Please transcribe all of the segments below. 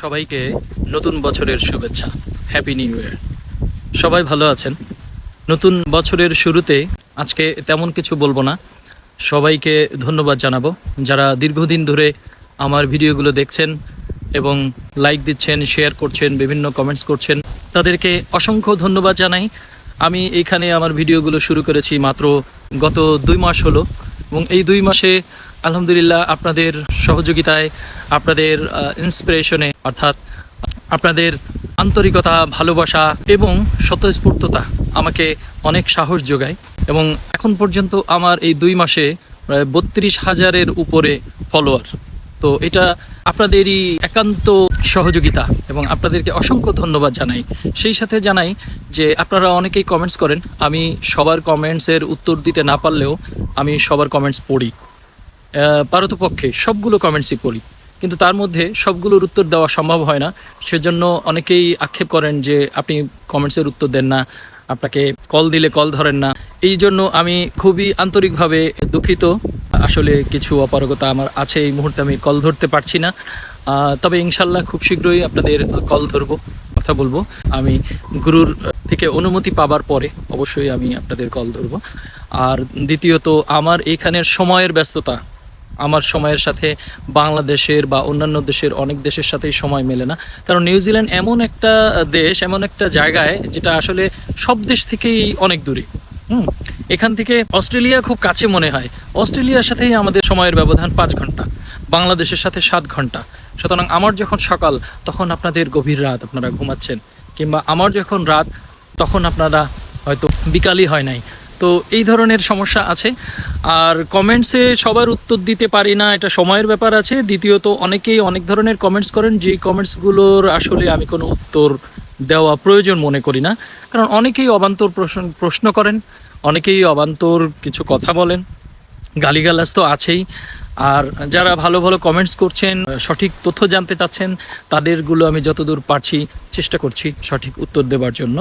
সবাইকে নতুন বছরের শুভেচ্ছা। হ্যাপি নিউ ইয়ার সবাই ভালো আছেন? নতুন বছরের শুরুতে আজকে তেমন কিছু বলব না। সবাইকে ধন্যবাদ জানাব। যারা দীর্ঘদিন ধরে আমার ভিডিওগুলো দেখছেন এবং লাইক দিচ্ছেন শেয়ার করছেন, বিভিন্ন কমেন্টস করছেন, তাদেরকে অসংখ্য ধন্যবাদ জানাই। আমি এখানে আমার ভিডিওগুলো শুরু করেছি মাত্র গত দুই মাস হলো। এবং এই দুই মাসে আলহামদুলিল্লাহ আপনাদের সহযোগিতায়, আপনাদের ইন্সপিরেশনে অর্থাৎ আপনাদের আন্তরিকতা, ভালোবাসা এবং স্বতঃস্ফূর্ততা আমাকে অনেক সাহস যোগায় এবং এখন পর্যন্ত আমার এই দুই মাসে প্রায় বত্রিশ হাজারের উপরে ফলোয়ার তো এটা আপনাদেরই একান্ত সহযোগিতা এবং আপনাদেরকে অসংখ্য ধন্যবাদ জানাই। সেই সাথে জানাই যে আপনারা অনেকেই কমেন্টস করেন, আমি সবার কমেন্টসের উত্তর দিতে না পারলেও আমি সবার কমেন্টস পড়ি। পারতপক্ষে সবগুলো কমেন্টসই পড়ি। কিন্তু তার মধ্যে সবগুলোর উত্তর দেওয়া সম্ভব হয় না। সেজন্য অনেকেই আক্ষেপ করেন যে আপনি কমেন্টসের উত্তর দেন না, আপনাকে কল দিলে কল ধরেন না। এই জন্য আমি খুবই আন্তরিকভাবে দুঃখিত। আসলে কিছু অপারগতা আমার আছে, এই মুহূর্তে আমি কল ধরতে পারছি না। তবে ইনশাল্লাহ খুব শীঘ্রই আপনাদের কল ধরবো, কথা বলব। আমি গুরুর থেকে অনুমতি পাবার পরে অবশ্যই আমি আপনাদের কল ধরবো। আর দ্বিতীয়ত, আমার এইখানের সময়ের ব্যস্ততা। আমার সময়ের সাথে বাংলাদেশের বা অন্যান্য দেশের অনেক দেশের সাথেই সময় মেলে না। কারণ নিউজিল্যান্ড এমন একটা দেশ, এমন একটা জায়গায় যেটা আসলে সব দেশ থেকেই অনেক দূরে। হুম, এখান থেকে অস্ট্রেলিয়া খুব কাছে মনে হয়। অস্ট্রেলিয়ার সাথেই আমাদের সময়ের ব্যবধান পাঁচ ঘণ্টা। বাংলাদেশের সাথে সাত ঘণ্টা। সুতরাং আমার যখন সকাল, তখন আপনাদের গভীর রাত আপনারা ঘুমাচ্ছেন। কিংবা আমার যখন রাত, তখন আপনারা হয়তো বিকালই হয় নাই। তো এই ধরনের সমস্যা আছে। আর কমেন্টসে সবার উত্তর দিতে পারি না, এটা সময়ের ব্যাপার আছে। দ্বিতীয়ত, অনেকেই অনেক ধরনের কমেন্টস করেন যে কমেন্টসগুলোর আসলে আমি কোনো উত্তর দেওয়া প্রয়োজন মনে করি না। কারণ অনেকেই অবান্তর প্রশ্ন প্রশ্ন করেন, অনেকেই অবান্তর কিছু কথা বলেন। গালিগালাজ তো আছেই। আর যারা ভালো ভালো কমেন্টস করছেন সঠিক তথ্য জানতে চাচ্ছেন, তাদেরগুলো আমি যতদূর পারছি চেষ্টা করছি সঠিক উত্তর দেবার জন্য।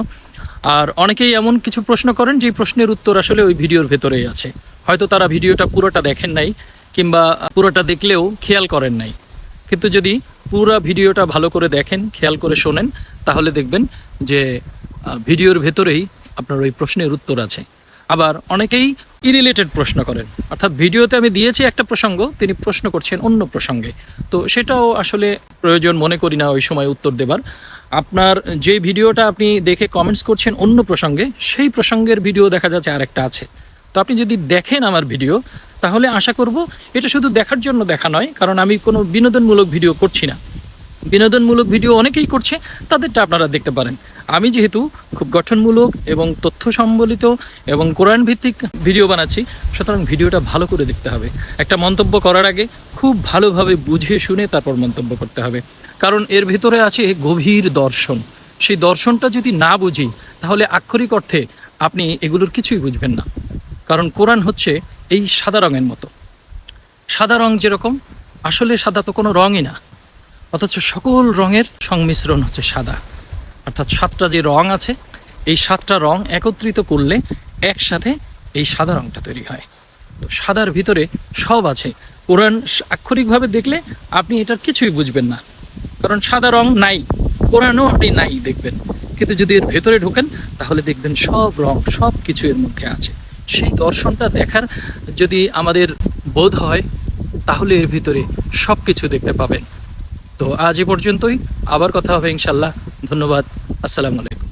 আর অনেকেই এমন কিছু প্রশ্ন করেন যে প্রশ্নের উত্তর আসলে ওই ভিডিওর ভেতরেই আছে। হয়তো তারা ভিডিওটা পুরোটা দেখেন নাই, কিংবা পুরোটা দেখলেও খেয়াল করেন নাই। কিন্তু যদি পুরো ভিডিওটা ভালো করে দেখেন, খেয়াল করে শোনেন, তাহলে দেখবেন যে ভিডিওর ভেতরেই আপনার ওই প্রশ্নের উত্তর আছে। আবার অনেকেই ইরিলেটেড প্রশ্ন করেন। অর্থাৎ ভিডিওতে আমি দিয়েছি একটা প্রসঙ্গ, তিনি প্রশ্ন করছেন অন্য প্রসঙ্গে। তো সেটাও আসলে প্রয়োজন মনে করি না ওই সময় উত্তর দেবার। আপনার যে ভিডিওটা আপনি দেখে কমেন্টস করছেন অন্য প্রসঙ্গে, সেই প্রসঙ্গের ভিডিও দেখা যাচ্ছে আরেকটা আছে। তো আপনি যদি দেখেন আমার ভিডিও, তাহলে আশা করব এটা শুধু দেখার জন্য দেখা নয়, কারণ আমি কোনো বিনোদনমূলক ভিডিও করছি না। বিনোদনমূলক ভিডিও অনেকেই করছে, তাদেরটা আপনারা দেখতে পারেন। আমি যেহেতু খুব গঠনমূলক এবং তথ্য সম্বলিত এবং কোরআন ভিত্তিক ভিডিও বানাচ্ছি, সুতরাং ভিডিওটা ভালো করে দেখতে হবে। একটা মন্তব্য করার আগে খুব ভালোভাবে বুঝে শুনে তারপর মন্তব্য করতে হবে। কারণ এর ভেতরে আছে গভীর দর্শন। সেই দর্শনটা যদি না বুঝি, তাহলে আক্ষরিক অর্থে আপনি এগুলোর কিছুই বুঝবেন না। কারণ কোরআন হচ্ছে এই সাদা রঙের মতো। সাদা রং যেরকম, আসলে সাদা তো কোনো রঙই না। অথচ সকল রঙের সংমিশ্রণ হচ্ছে সাদা। অর্থাৎ সাতটা যে রং আছে, এই সাতটা রং একত্রিত করলে একসাথে এই সাদা রংটা তৈরি হয়। তো সাদার ভিতরে সব আছে। কোরআন আক্ষরিকভাবে দেখলে আপনি এটার কিছুই বুঝবেন না। কারণ সাদা রং নাই, কোরআনও আপনি নাই দেখবেন। কিন্তু যদি এর ভেতরে ঢোকেন, তাহলে দেখবেন সব রং, সব কিছু এর মধ্যে আছে। সেই দর্শনটা দেখার যদি আমাদের বোধ হয়, তাহলে এর ভিতরে সব কিছু দেখতে পাবেন। তো আজ এ পর্যন্তই। আবার কথা হবে ইনশাল্লাহ। ধন্যবাদ। আসসালামু আলাইকুম।